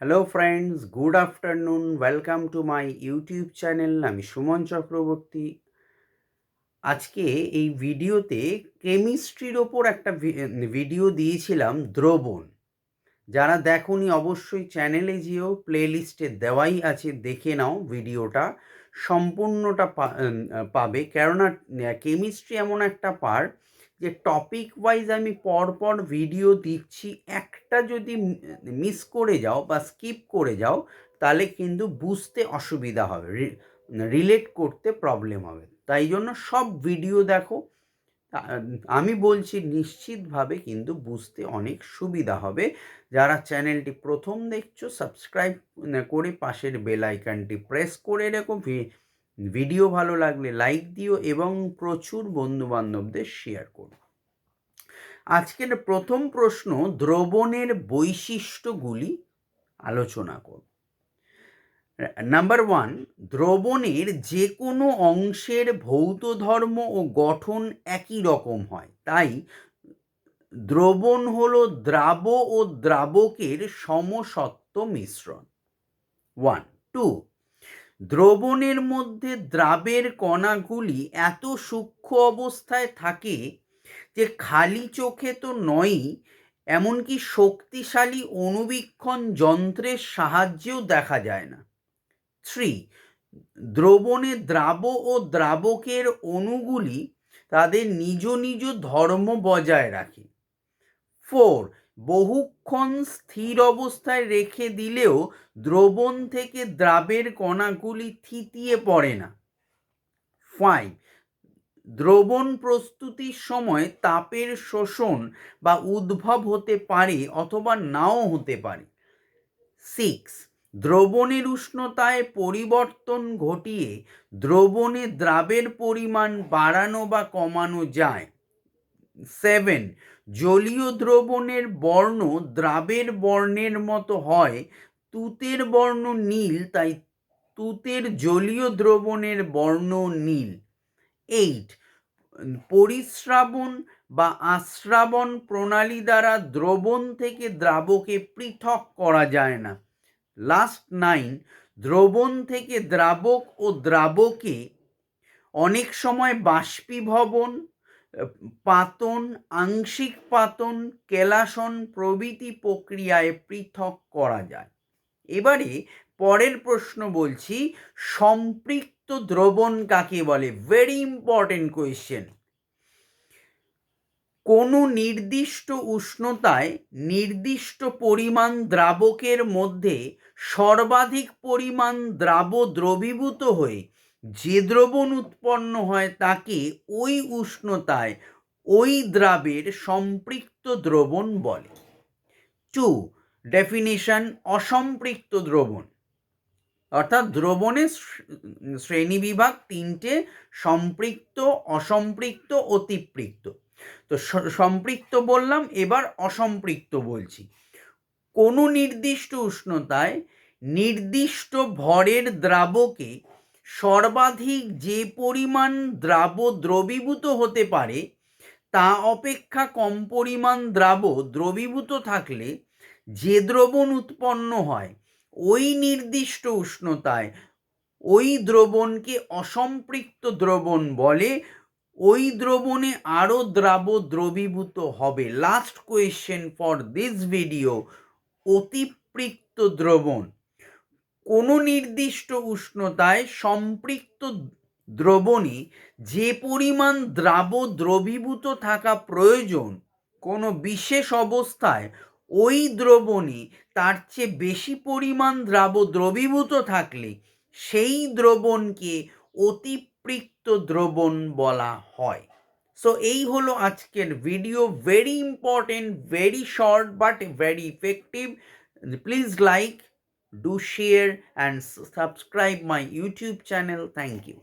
Hello friends good afternoon welcome to my YouTube channel আমি সুমন চক্রবর্তী। আজকে এই ভিডিওতে কেমিস্ট্রির ওপর একটা ভিডিও দিয়েছিলাম, দ্রবণ। যারা দেখোনি অবশ্যই চ্যানেলে যেও প্লেলিস্টে দেওয়াই আছে, দেখে নাও ভিডিওটা। সম্পূর্ণটা পাবে। কেননা কেমিস্ট্রি এমন একটা পার্ট যে টপিক ওয়াইজ আমি পরপর ভিডিও দিচ্ছি, একটা যদি মিস করে যাও বা স্কিপ করে যাও, তাহলে কিন্তু বুঝতে অসুবিধা হবে রিলেট করতে প্রবলেম হবে। তাই জন্য সব ভিডিও দেখো আমি বলছি নিশ্চিতভাবে কিন্তু বুঝতে অনেক সুবিধা হবে। যারা চ্যানেলটি প্রথম দেখছ সাবস্ক্রাইব করে পাশের বেল আইকনটি প্রেস করে রেখো ভিডিও ভালো লাগলে লাইক দিও এবং প্রচুর বন্ধুবান্ধবদের শেয়ার করো। আজকের প্রথম প্রশ্ন, দ্রবণের বৈশিষ্ট্যগুলি আলোচনা করব নাম্বার ওয়ান, দ্রবণের যে কোনো অংশের ভৌত ধর্ম ও গঠন একই রকম হয়। তাই দ্রবণ হল দ্রাব ও দ্রাবকের সমসত্ব মিশ্রণ। ওয়ান, টু দ্রবণের মধ্যে দ্রাবের কণাগুলি এত সূক্ষ্ম অবস্থায় থাকে যে খালি চোখে তো নয়ই, এমনকি শক্তিশালী অনুবীক্ষণ যন্ত্রের সাহায্যেও দেখা যায় না। থ্রি, দ্রবণে দ্রাব ও দ্রাবকের অণুগুলি তাদের নিজ নিজ ধর্ম বজায় রাখে। ফোর বহুক্ষণ স্থির অবস্থায় রেখে দিলেও দ্রবণ থেকে দ্রাবের কণাগুলি থিতিয়ে পড়ে না। ফাইভ দ্রবণ প্রস্তুতির সময় তাপের শোষণ বা উদ্ভব হতে পারে অথবা নাও হতে পারে। সিক্স দ্রবণের উষ্ণতায় পরিবর্তন ঘটিয়ে দ্রবণে দ্রাবের পরিমাণ বাড়ানো বা কমানো যায়। সেভেন, জলীয় দ্রবণের বর্ণ দ্রাবের বর্ণের মতো হয়, তুতের বর্ণ নীল, তাই তুতের জলীয় দ্রবণের বর্ণ নীল। এইট পরিশ্রাবণ বা আশ্রাবণ প্রণালী দ্বারা দ্রবণ থেকে দ্রাবকে পৃথক করা যায় না। লাস্ট নাইন দ্রবণ থেকে দ্রাবক ও দ্রাবকে অনেক সময় বাষ্পীভবন পাতন, আংশিক পাতন, কেলাসন প্রভৃতি প্রক্রিয়ায় পৃথক করা যায়। এবারে পরের প্রশ্ন বলছি, সম্পৃক্ত দ্রবণ কাকে বলে? ভেরি ইম্পর্টেন্ট কোয়েশ্চেন কোনো নির্দিষ্ট উষ্ণতায় নির্দিষ্ট পরিমাণ দ্রাবকের মধ্যে সর্বাধিক পরিমাণ দ্রাব দ্রবীভূত হয়ে যে দ্রবণ উৎপন্ন হয় তাকে ওই উষ্ণতায় ওই দ্রাবের সম্পৃক্ত দ্রবণ বলে। টু, ডেফিনিশন অসম্পৃক্ত দ্রবণ। অর্থাৎ দ্রবণের শ্রেণীবিভাগ তিনটে, সম্পৃক্ত, অসম্পৃক্ত, অতিপৃক্ত। তো সম্পৃক্ত বললাম, এবার অসম্পৃক্ত বলছি। কোনো নির্দিষ্ট উষ্ণতায় নির্দিষ্ট ভরের দ্রাবকে সর্বাধিক যে পরিমাণ দ্রাব দ্রবীভূত হতে পারে, তা অপেক্ষা কম পরিমাণ দ্রাব দ্রবীভূত থাকলে যে দ্রবণ উৎপন্ন হয়, ওই নির্দিষ্ট উষ্ণতায় ওই দ্রবণকে অসম্পৃক্ত দ্রবণ বলে, ওই দ্রবণে আরও দ্রাব দ্রবীভূত হবে। Last question for this video অতিপৃক্ত দ্রবণ। কোনো নির্দিষ্ট উষ্ণতায় সম্পৃক্ত দ্রবণে যে পরিমাণ দ্রাব দ্রবীভূত থাকা প্রয়োজন কোনো বিশেষ অবস্থায়, ওই দ্রবণে তার চেয়ে বেশি পরিমাণ দ্রাব দ্রবীভূত থাকলে সেই দ্রবণকে অতিপৃক্ত দ্রবণ বলা হয়। সো এই হলো আজকের video very important very short but very effective please like do share and subscribe my youtube channel. Thank you